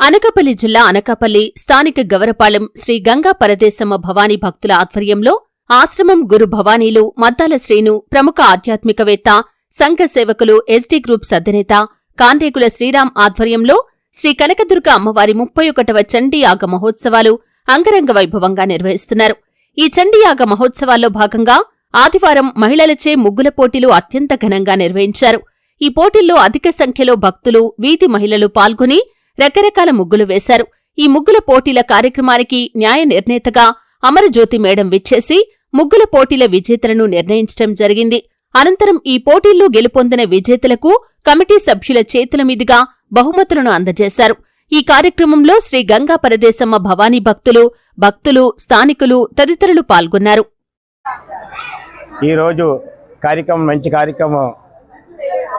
అనకాపల్లి జిల్లా అనకాపల్లి స్థానిక గవరపాలెం శ్రీ గంగా పరదేశమ్మ భవానీ భక్తుల ఆధ్వర్యంలో ఆశ్రమం గురు భవానీలు మద్దాల శ్రీను ప్రముఖ ఆధ్యాత్మికవేత్త సంఘ సేవకులు ఎస్డీ గ్రూప్ సద్దనేత కాండేకుల శ్రీరామ్ ఆధ్వర్యంలో శ్రీ కనకదుర్గ అమ్మవారి ముప్పై ఒకటవ చండీయాగ మహోత్సవాలు అంగరంగ వైభవంగా నిర్వహిస్తున్నారు. ఈ చండీయాగ మహోత్సవాల్లో భాగంగా ఆదివారం మహిళలచే ముగ్గుల పోటీలు అత్యంత ఘనంగా నిర్వహించారు. ఈ పోటీల్లో అధిక సంఖ్యలో భక్తులు వీధి మహిళలు పాల్గొని రకరకాల ముగ్గులు వేశారు. ఈ ముగ్గుల పోటీల కార్యక్రమానికి న్యాయ నిర్ణేతగా అమరజ్యోతి మేడం విచ్చేసి ముగ్గుల పోటీల విజేతలను నిర్ణయించటం జరిగింది. అనంతరం ఈ పోటీల్లో గెలుపొందిన విజేతలకు కమిటీ సభ్యుల చేతుల మీదుగా బహుమతులను అందజేశారు. ఈ కార్యక్రమంలో శ్రీ గంగా పరదేశమ్మ భవానీ భక్తులు భక్తులు స్థానికులు తదితరులు పాల్గొన్నారు. ఈరోజు కార్యక్రమం మంచి కార్యక్రమం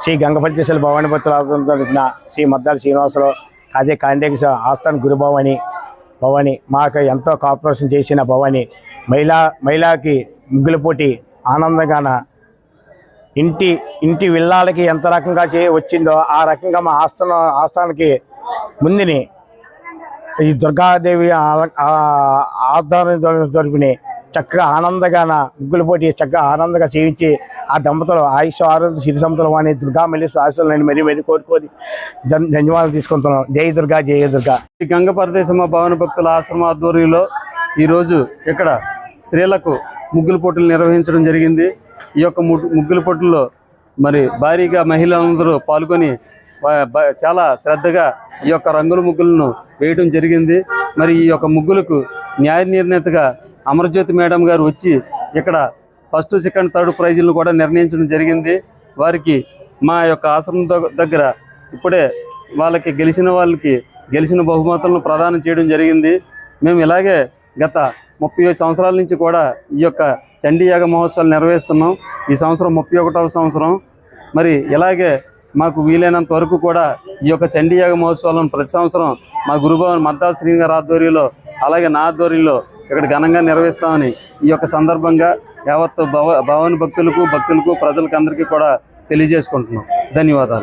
శ్రీ గంగపతిశల భవానీ భక్తుల తరపున శ్రీ మద్దాల శ్రీనివాసరావు అదే కాండేకి ఆస్థాన్ గురు భవని మాకు ఎంతో కాపరేషన్ చేసిన భవని మహిళా మహిళకి ముగ్గుల పోటీ ఆనందంగాన ఇంటి ఇంటి విల్లాలకి ఎంత రకంగా చే వచ్చిందో ఆ రకంగా మా ఆస్థాన ఆస్థానానికి ముందుని ఈ దుర్గాదేవి ఆధ్వర్యం తరపుని చక్కగా ఆనందంగా ముగ్గులు పోటీ చక్కగా ఆనందంగా సేవించి ఆ దంపతులు ఆయుష్ ఆరోగ్య సిరి సంపదలు అని దుర్గా మళ్ళీ ఆశలు నేను మరీ మరీ కోరుకొని ధన్యవాదాలు తీసుకుంటున్నాం. జయ దుర్గా జయ దుర్గా. ఈ గంగ పరదేశమ్మ భవన భక్తుల ఆశ్రమ ఆధ్వర్యంలో ఈరోజు ఇక్కడ స్త్రీలకు ముగ్గుల పోటీలు నిర్వహించడం జరిగింది. ఈ యొక్క ము- ముగ్గుల పోటీల్లో మరి భారీగా మహిళలందరూ పాల్గొని చాలా శ్రద్ధగా ఈ యొక్క రంగుల ముగ్గులను వేయడం జరిగింది. మరి ఈ యొక్క ముగ్గులకు న్యాయ నిర్ణేతగా అమరజ్యోతి మేడం గారు వచ్చి ఇక్కడ ఫస్ట్ సెకండ్ థర్డ్ ప్రైజులను కూడా నిర్ణయించడం జరిగింది. వారికి మా యొక్క ఆశ్రమం దగ్గర ఇప్పుడే వాళ్ళకి గెలిచిన వాళ్ళకి గెలిచిన బహుమతులను ప్రదానం చేయడం జరిగింది. మేము ఇలాగే గత ముప్పై ఐదు సంవత్సరాల నుంచి కూడా ఈ యొక్క చండీయాగ మహోత్సవాలు నిర్వహిస్తున్నాం. ఈ సంవత్సరం ముప్పై ఒకటవ సంవత్సరం. మరి ఇలాగే మాకు వీలైనంత వరకు కూడా ఈ యొక్క చండీయాగ మహోత్సవాలను ప్రతి సంవత్సరం మా గురుభవన్ మద్దాల శ్రీనివారి ఆధ్వర్యంలో అలాగే నా ఆధ్వర్యంలో ఇక్కడ ఘనంగా నిర్వహిస్తామని ఈ యొక్క సందర్భంగా యావత్ భవ భవాని భక్తులకు భక్తులకు ప్రజలకు అందరికీ కూడా తెలియజేసుకుంటున్నాం. ధన్యవాదాలు.